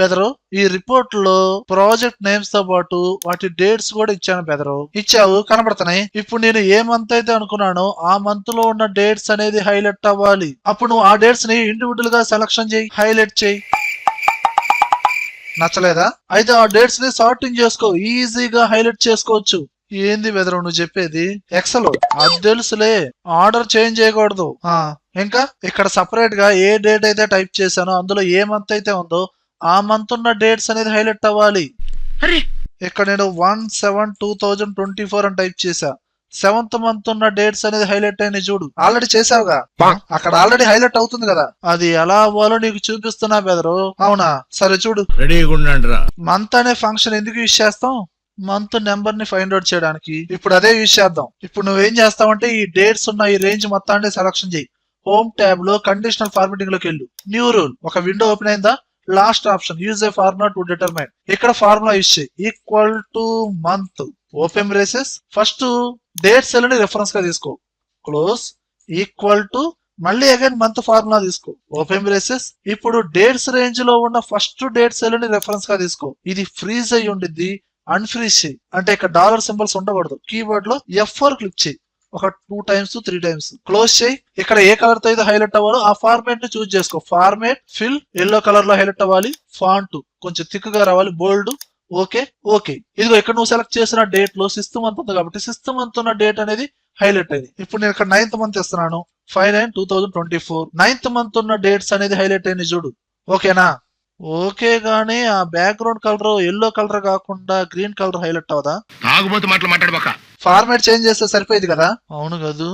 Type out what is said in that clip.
బెదరు ఈ రిపోర్ట్లో ప్రాజెక్ట్ నేమ్స్తో పాటు వాటి డేట్స్ కూడా ఇచ్చాను బెదరు. ఇచ్చావు కనబడుతున్నాయి. ఇప్పుడు నేను ఏ మంత్ అయితే అనుకున్నానో ఆ మంత్లో ఉన్న డేట్స్ అనేది హైలైట్ అవ్వాలి. అప్పుడు నువ్వు ఆ డేట్స్ని ఇండివిజువల్గా సెలక్షన్ చేయి హైలైట్ చేయి. నచ్చలేదా? అయితే ఆ డేట్స్ని సార్టింగ్ చేసుకో ఈజీగా హైలైట్ చేసుకోవచ్చు. ఏంది బెదరు నువ్వు చెప్పేది? ఎక్సల్ అది తెలుసులే. ఆర్డర్ చేంజ్ చేయకూడదు. ఇంకా? ఇక్కడ సపరేట్గా ఏ డేట్ అయితే టైప్ చేశానో అందులో ఏ మంత్ అయితే ఉందో ఆ మంత్ ఉన్న డేట్స్ అనేది హైలైట్ అవ్వాలి. అరే! ఇక్కడ నేను one seven two thousand twenty four అని టైప్ చేశా. సెవెంత్ మంత్ ఉన్న డేట్స్ అనేది హైలైట్ అయినాయి చూడు. ఆల్రెడీ చేసావుగా అక్కడ ఆల్రెడీ హైలైట్ అవుతుంది కదా. అది ఎలా అవ్వాలో నీకు చూపిస్తున్నా బెదరు అవునా? సరే చూడు. రెడీగా ఉండండి రా. మంత్ అనే ఫంక్షన్ ఎందుకు యూజ్ చేస్తాం? మంత్ నెంబర్ని ఫైండ్ అవుట్ చేయడానికి. ఇప్పుడు అదే యూజ్ చేద్దాం. ఇప్పుడు నువ్వేం చేస్తావంటే ఈ డేట్స్ ఉన్న ఈ రేంజ్ మొత్తాన్ని సెలక్షన్ చేయి. హోమ్ ట్యాబ్లో కండిషనల్ ఫార్మాటింగ్లోకి వెళ్ళు. న్యూ రూల్ ఒక విండో ఓపెన్ అయిందా? Last option. Use a formula to determine. ఇక్కడ ఫార్ములా యూజ్ చేయి. Equal to month. Open braces. First date సెల్ని రెఫరెన్స్గా తీసుకో. క్లోజ్. ఈక్వల్ టు మళ్ళీ అగైన్ మంత్ ఫార్ములా తీసుకో. Open braces. ఇప్పుడు డేట్స్ రేంజ్లో ఉన్న ఫస్ట్ డేట్ సెల్ని రెఫరెన్స్గా తీసుకో. ఇది ఫ్రీజ్ అయి ఉండిద్ది. అన్ఫ్రీజ్ చేయి. అంటే ఇక్కడ డాలర్ సింబల్స్ ఉండకూడదు. కీబోర్డ్లో ఎఫ్ ఫోర్ క్లిక్ చేయి. ఒక two times three times close చేయి. ఇక్కడ ఏ కలర్తో అయితే హైలైట్ అవ్వాలో ఆ ఫార్మేట్ని చూస్ చేసుకో. ఫార్మేట్ ఫిల్ ఎల్లో కలర్లో హైలైట్ అవ్వాలి. ఫాంట్ కొంచెం థిక్గా రావాలి. బోల్డ్ ఓకే ఓకే ఇదిగో ఇక్కడ నువ్వు సెలెక్ట్ చేసిన డేట్లో సిక్స్త్ మంత్ ఉంది కాబట్టి సిక్స్త్ మంత్ ఉన్న డేట్ అనేది హైలైట్ అయింది. ఇప్పుడు నేను ఇక్కడ నైన్త్ మంత్ ఇస్తున్నాను. Five nine two thousand twenty four ninth month ఉన్న డేట్స్ అనేది హైలైట్ అయింది చూడు. ఓకేనా ఓకే గానీ ఆ బ్యాక్గ్రౌండ్ కలర్ ఎల్లో కలర్ కాకుండా గ్రీన్ కలర్ హైలైట్ అవదా తాగుబోతు మాటలు మాట్లాడబోక ఫార్మాట్ చేంజ్ చేస్తే సరిపోయేది కదా? అవును కాదు.